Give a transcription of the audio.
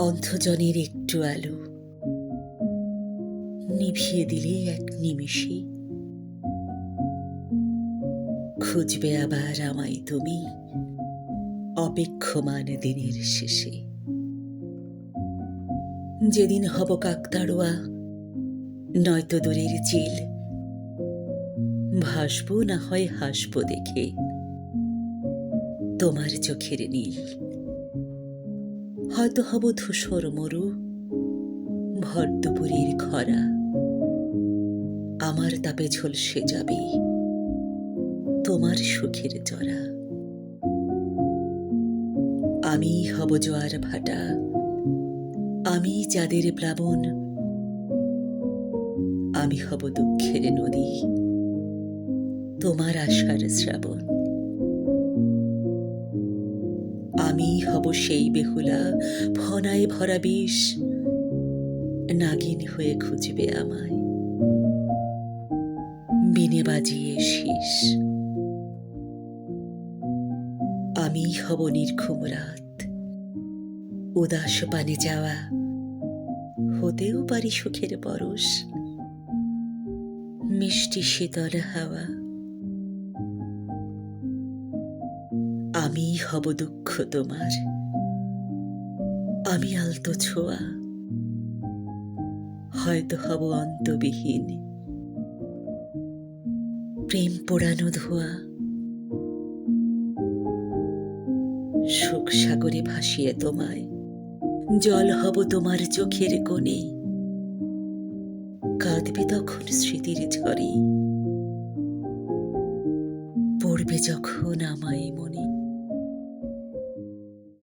অন্ধজনের একটু আলো। নিভিয়ে দিলে এক নিমিষে। খুঁজবে আবার আমায় তুমি অপেক্ষমান দিনের শেষে। যেদিন হব কাকতাড়ুয়া, নয়তো দূরের চিল। ভাসবো না হয় হাসবো দেখে, তোমার চোখের নীল। হয়তো হব ধূসর মরু ভর দুপুরের খরা। আমার তাপে ঝলসে যাবে তোমার সুখের জরা। আমি হব জোয়ার ভাটা, আমি যাদের প্লাবন, আমি হব দুঃখের নদী, তোমার আশার শ্রাবণ। আমি হব সেই বেহুলা, ফনায় ভরা বিষ। নাগিন হয়ে খুঁজবে আমায়। বিনে বাজিয়ে শীষ। আমি হব নির্ঘুম রাত। উদাস পানে যাওয়া। হতেও পারি সুখের পরশ। মিষ্টি শীতল হাওয়া। আমি হব দুঃখ তোমার। আমি আলতো ছোঁয়া। হয়তো হব অন্তবিহীন। প্রেম পোড়ানো ধোয়া। সুখ সাগরে ভাসিয়ে তোমায়। জল হব তোমার চোখের কোণে। কাঁদবে তখন স্মৃতির ঝরে পড়বে যখন আমার